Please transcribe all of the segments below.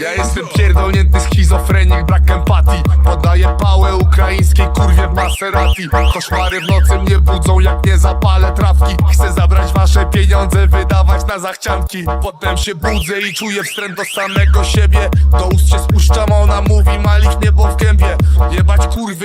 Ja jestem pierdolnięty schizofrenik, brak empatii. Podaję pałę ukraińskiej kurwie w Maserati. Koszmary w nocy mnie budzą jak nie zapalę trawki. Chcę zabrać wasze pieniądze, wydawać na zachcianki. Potem się budzę i czuję wstręt do samego siebie. Do ust się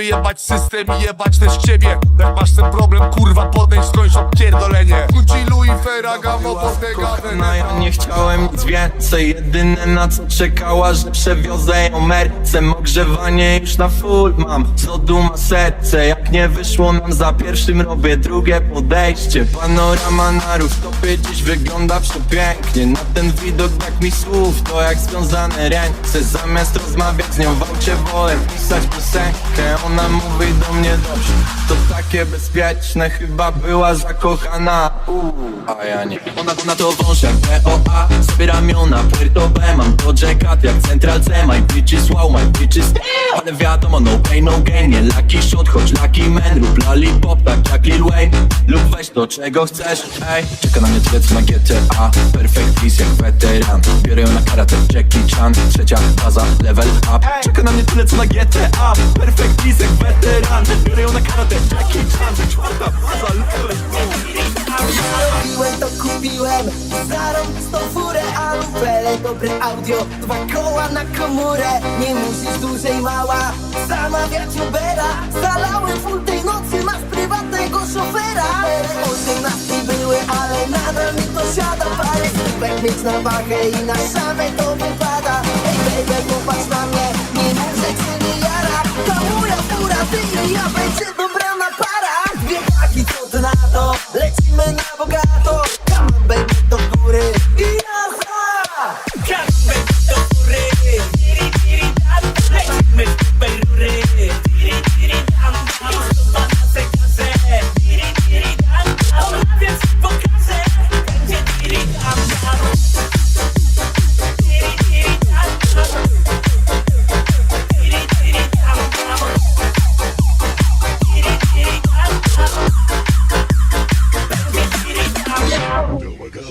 Jebać kurwy, jebać system i jebać też ciebie. Jak masz ten problem kurwa podejdź, skończ odpierdolenie Gucci, Louis, Ferragamo, Bottega, No ja nie chciałem nic więcej. Jedyne na co czekała, że przewiozę ją mercem Ogrzewanie już na full mam Co duma serce. Jak nie wyszło nam za pierwszym robię drugie podejście. Panorama na rooftopie dziś wygląda przepięknie. Na ten widok brak mi słów To jak związane ręce. Zamiast rozmawiać z nią w aucie wolę pisać piosenkę Ona mówi do mnie dobrze. To takie bezpieczne Chyba była zakochana. Uuu, a ja nie. Ona, ona to wąż jak BOA Sobie ramiona, Puerto B. Mam to jackat jak Central C. My bitches wow, my bitches Ale wiadomo, no pain, no gain. Nie lucky shot, choć lucky man. Rób lollipop tak jak Lil Wayne. Lub weź to czego chcesz, ej. Czeka na mnie tyle co na GTA Perfect peace jak weteran. Biorę ją na karate, Jackie Chan. Trzecia faza, level up. Czeka na mnie tyle co na GTA Perfect peace jak weteran Biorę na karate, Jackie Chan Czwarta faza, Robiłem to kupiłem. Zarąbistą furę Alufele, dobre audio. Dwa koła na komórę Nie musisz dłużej mała. Zamawiać Ubera. Zalałem full tej nocy Masz prywatnego szofera. Osiemnastki były, ale nadal mi to siada. Parę słówek mieć na wagę I na szamę to wypada. Ej baby, popatrz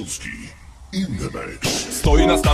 Polski in the mix. Stoi na